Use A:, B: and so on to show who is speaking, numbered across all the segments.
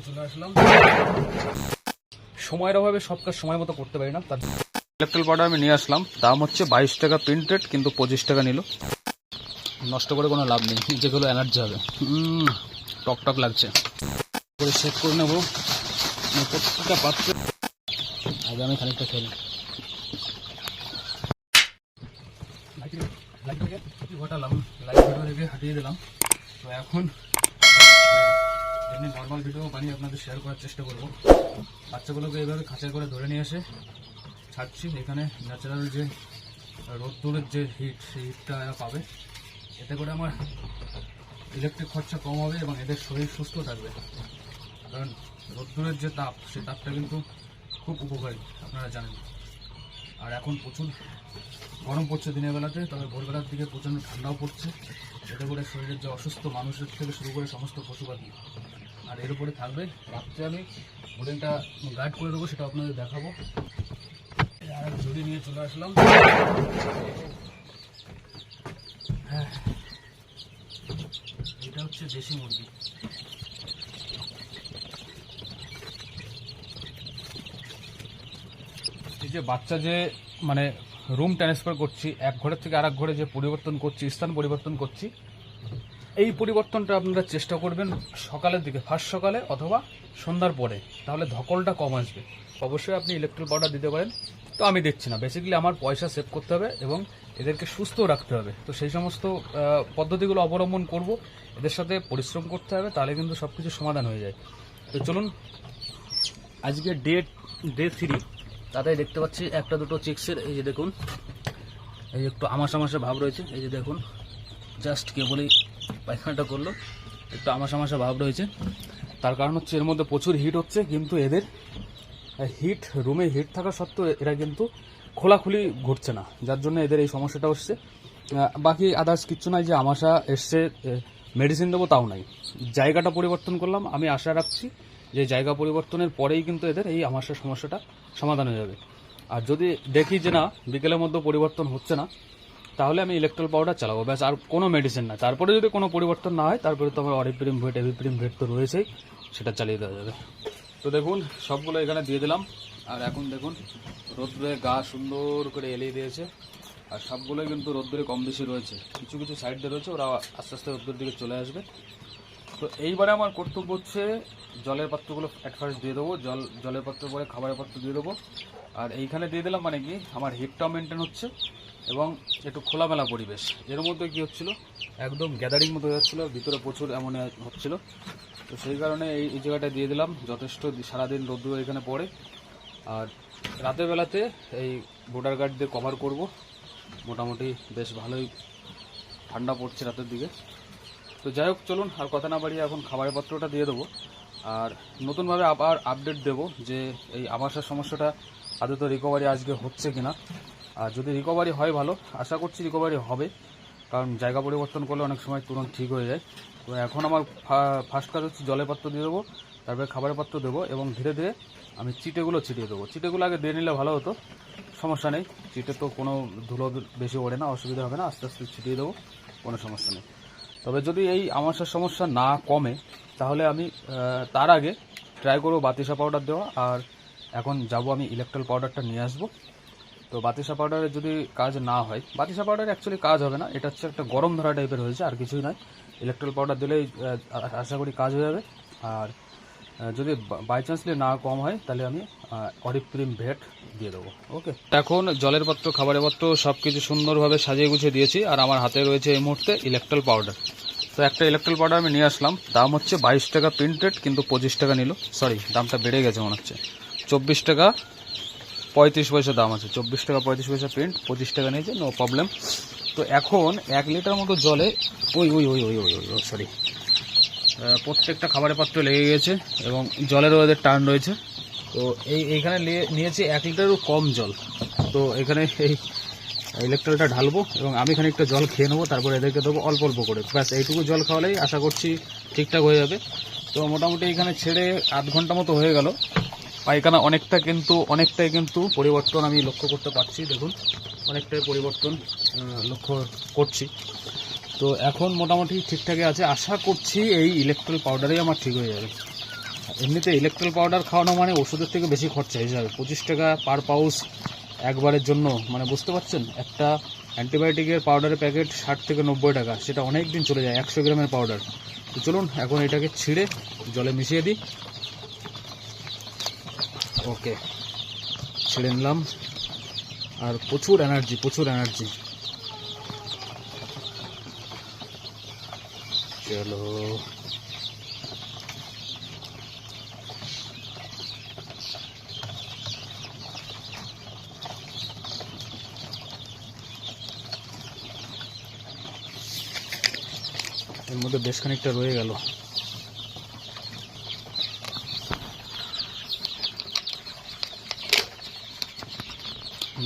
A: নিয়ে চলে আসলাম। সময়ের অভাবে সব কাজ সময় মতো করতে পারি না তার ইলেকট্রিক পাউডার আমি নিয়ে আসলাম। দাম হচ্ছে বাইশ টাকা প্রিন্টেড কিন্তু পঁচিশ টাকা নিল। নষ্ট করে কোনো লাভ নেই যেগুলো এনার্জি হবে। টক টক লাগছে। করে সেট করে নেব। আমি প্রত্যেকটা পাত্রে। আগে আমি খানিকটা লাইট ঘটালাম লাইট থেকে হাটিয়ে দিলাম। তো এখন এমনি নর্মাল ভিডিও বানিয়ে আপনাদের শেয়ার করার চেষ্টা করব। বাচ্চাগুলোকে এইভাবে খাঁচায় করে ধরে নিয়ে এসে ছাড়ছি। এখানে ন্যাচারাল যে রোদ্দুরের যে হিট সেই হিটটা এরা পাবে। এতে করে আমার ইলেকট্রিক খরচা কম হবে এবং এদের শরীর সুস্থ থাকবে। কারণ রোদ্দুরের যে তাপ সেই তাপটা কিন্তু খুব উপকারী, আপনারা জানেন। আর এখন প্রচুর গরম পড়ছে দিনের বেলাতে, তবে ভোরবেলার দিকে প্রচণ্ড ঠান্ডাও পড়ছে। এতে করে শরীরের যে অসুস্থ মানুষের থেকে শুরু করে সমস্ত পশু পাখি আর এর উপরে থাকবে রাত্রে আমি হোটেলটা গাইড করে দেবো সেটা আপনাদের দেখাবো। আর ঝুড়ি নিয়ে চলে আসলাম। হ্যাঁ। এটা হচ্ছে দেশি মুরগি। এই যে বাচ্চা যে মানে রুম ট্রান্সফার করছি, এক ঘরের থেকে আরেক ঘরে যে পরিবর্তন করছি, স্থান পরিবর্তন করছি এই পরিবর্তনটা আপনারা চেষ্টা করবেন সকালের দিকে, ফার্স্ট সকালে অথবা সন্ধ্যার পরে, তাহলে ধকলটা কম আসবে। অবশ্যই আপনি ইলেকট্রিক পাউডার দিতে পারেন, তো আমি দেখছি না। বেসিক্যালি আমার পয়সা সেভ করতে হবে এবং এদেরকে সুস্থ রাখতে হবে। তো সেই সমস্ত পদ্ধতিগুলো অবলম্বন করব, এদের সাথে পরিশ্রম করতে হবে, তাহলে কিন্তু সব কিছু সমাধান হয়ে যায়। তো চলুন, আজকে ডে ডে থ্রি তাতে দেখতে পাচ্ছি একটা দুটো চিক্সের এই যে দেখুন, এই একটু আমাশা আমাশা ভাব রয়েছে, এই যে দেখুন জাস্ট কেবলই পায়খানাটা করল। একটু আমাশা আমাশা ভাব রয়েছে। তার কারণ হচ্ছে এর মধ্যে প্রচুর হিট হচ্ছে কিন্তু এদের হিট রুমে হিট থাকা সত্ত্বেও এরা কিন্তু খোলাখুলি ঘুরছে না। যার জন্য এদের এই সমস্যাটা হচ্ছে। বাকি আদার্স কিচ্ছু নাই যে আমাশা এসছে মেডিসিন দেবো তাও নাই। জায়গাটা পরিবর্তন করলাম। আমি আশা রাখছি যে জায়গা পরিবর্তনের পরেই কিন্তু এদের এই আমাশার সমস্যাটা সমাধান হয়ে যাবে। আর যদি দেখি যে না, বিকেলের মধ্যে পরিবর্তন হচ্ছে না তাহলে আমি ইলেকট্রল পাউডার চালাবো। ব্যাস, আর কোনো মেডিসিন না। তারপরে যদি কোনো পরিবর্তন না হয়, তারপরে তো আমার অরিপ্রিম ভেট এভিপ্রিম ভেট তো রয়েছেই, সেটা চালিয়ে দেওয়া যাবে। তো দেখুন, সবগুলো এখানে দিয়ে দিলাম। আর এখন দেখুন, রোদ্রে গা সুন্দর করে এলিয়ে দিয়েছে। আর সবগুলোই কিন্তু রোদ্রে কম বেশি রয়েছে। কিছু কিছু সাইড রয়েছে, ওরা আস্তে আস্তে রোদ্দুর দিকে চলে আসবে। তো এইবারে আমার কর্তব্য হচ্ছে জলের পাত্রগুলো অ্যাট ফার্স্ট দিয়ে দেবো, জল, জলের পাত্র পরে খাবারের পাত্র দিয়ে দেবো। আর এইখানে দিয়ে দিলাম মানে কি, আমার হিটটাও মেনটেন হচ্ছে এবং একটু খোলামেলা পরিবেশ। এর মধ্যে কি হচ্ছিল, একদম গ্যাদারিং মতো যাচ্ছিল ভিতরে প্রচুর এমন হচ্ছিল। তো সেই কারণে এই এই জায়গাটা দিয়ে দিলাম, যথেষ্ট সারাদিন রোদ্দুর এখানে পড়ে। আর রাতের বেলাতে এই ভোটার গার্ড দিয়ে কভার করব। মোটামুটি বেশ ভালোই ঠান্ডা পড়ছে রাতের দিকে। তো যাই হোক, চলুন আর কথা না বাড়িয়ে এখন খাবারের পত্রটা দিয়ে দেবো। আর নতুনভাবে আবার আপডেট দেব যে এই আমাশার সমস্যাটা আদৌ রিকভারি আজকে হচ্ছে কিনা। আর যদি রিকভারি হয় ভালো, আশা করছি রিকভারি হবে, কারণ জায়গা পরিবর্তন করলে অনেক সময় তুরন্ত ঠিক হয়ে যায়। তো এখন আমার ফার্স্ট কাজ হচ্ছে জলের পাত্র দিয়ে দেবো, তারপরে খাবারের পাত্র দেবো এবং ধীরে ধীরে আমি চিটেগুলো ছিটিয়ে দেবো। চিটেগুলো আগে দিয়ে নিলে ভালো হতো, সমস্যা নেই। চিটে তো কোনো ধুলো বেশি ওড়ে না, অসুবিধা হবে না, আস্তে আস্তে ছিটিয়ে দেবো, কোনো সমস্যা নেই। তবে যদি এই আমাশার সমস্যা না কমে, তাহলে আমি তার আগে ট্রাই করব বাতিসা পাউডার দেওয়া, আর এখন যাব আমি ইলেকট্রল পাউডারটা নিয়ে আসব। তো বাতিসা পাউডারে যদি কাজ না হয়, বাতিসা পাউডার অ্যাকচুয়ালি কাজ হবে না, এটা হচ্ছে একটা গরম ধরা টাইপের হয়েছে, আর কিছুই নয়। ইলেকট্রল পাউডার দিলেই আশা করি কাজ হয়ে যাবে। আর যদি বাই চান্সলি না কম হয়, তাহলে আমি অরিপ্রিম ভেট দিয়ে দেবো। ওকে এখন জলের পাত্র, খাবারের পাত্র সব কিছু সুন্দরভাবে সাজিয়ে গুছিয়ে দিয়েছি, আর আমার হাতে রয়েছে এই মুহূর্তে ইলেকট্রল পাউডার তো একটা ইলেকট্রল পাউডার আমি নিয়ে আসলাম। দাম হচ্ছে বাইশ টাকা প্রিন্টেড কিন্তু পঁচিশ টাকা নিল। সরি দামটা বেড়ে গেছে মনে হচ্ছে। চব্বিশ টাকা, পঁয়ত্রিশ পয়সা দাম আছে। চব্বিশ টাকা, পঁয়ত্রিশ পয়সা প্রিন্ট পঁচিশ টাকা নিয়েছে নো প্রবলেম তো এখন এক লিটার মতো জলে, ওই ওই ওই ওই ওই ওই সরি প্রত্যেকটা খাবারের পাত্র লেগে গেছে এবং জলেরও এদের টার্ন রয়েছে। তো এই এইখানে নিয়ে- নিয়েছি এক লিটারও কম জল। তো এখানে এই ইলেকট্রলটা ঢালবো এবং আমি খানিকটা জল খেয়ে নেব, তারপর এদেরকে দেবো অল্প অল্প করে। ব্যাস, এইটুকু জল খাওয়ালেই আশা করছি ঠিকঠাক হয়ে যাবে। তো মোটামুটি এখানে ছেড়ে আধ ঘণ্টা মতো হয়ে গেল। পায়খানা অনেকটা কিন্তু, অনেকটাই কিন্তু পরিবর্তন আমি লক্ষ্য করতে পারছি। দেখুন, অনেকটাই পরিবর্তন লক্ষ্য করছি। তো এখন মোটামুটি ঠিকঠাকই আছে। আশা করছি এই ইলেকট্রল পাউডারেই আমার ঠিক হয়ে যাবে। এমনিতে ইলেকট্রল পাউডার খাওয়ানো মানে ওষুধের থেকে বেশি খরচা। হয়ে যাবে পঁচিশ টাকা পার পাউচ একবারের জন্য মানে বুঝতে পারছেন? একটা অ্যান্টিবায়োটিকের পাউডারের প্যাকেট ষাট থেকে নব্বই টাকা, সেটা অনেক দিন চলে যায়, একশো গ্রামের পাউডার তো চলুন, এখন এটাকে ছিঁড়ে জলে মিশিয়ে দিই। ওকে, ছিঁড়ে নিলাম। আর প্রচুর এনার্জি প্রচুর এনার্জি চলো এর মধ্যে বেশ খানিকটা রয়ে গেল।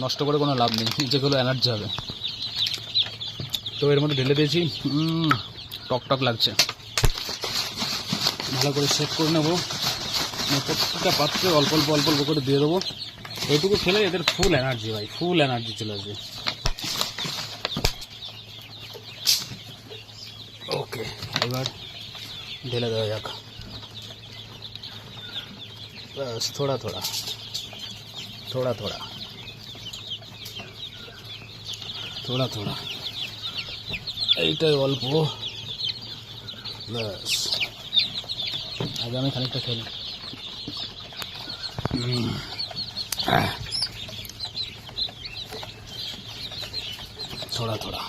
A: নষ্ট করে কোনো লাভ নেই, যেগুলো এনার্জি হবে। তো এর মধ্যে ঢেলে দিয়েছি উম, টক টক লাগছে। ভালো করে সেট করে নেব। মানে প্রত্যেকটা পাত্রে অল্প অল্প অল্প অল্প করে দিয়ে দেবো। এইটুকু খেলে এদের ফুল এনার্জি ভাই ফুল এনার্জি চলে আসবে। ওকে এবার ঢেলে দেওয়া যাক। ব্যাস থোড়া থোড়া থোড়া থোড়া থোড়া থোড়া। এইটাই অল্প। ব্যাস আগে আমি খানিকটা খেলি উম, আহ। थोड़ा थोड़ा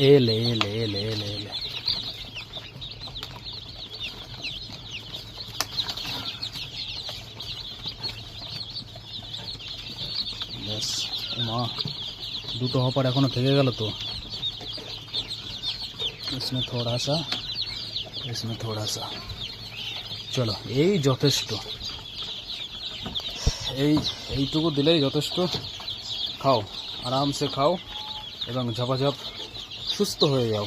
A: ए ले ले ले ले ले ব্যাস মা দুটো হপার এখনো থেকে গেল তো इसमें थोड़ा सा इसमें थोड़ा सा চলো এই যথেষ্ট এই এইটুকু দিলেই যথেষ্ট খাও আরামসে খাও এবং ঝপাঝপ সুস্থ হয়ে যাও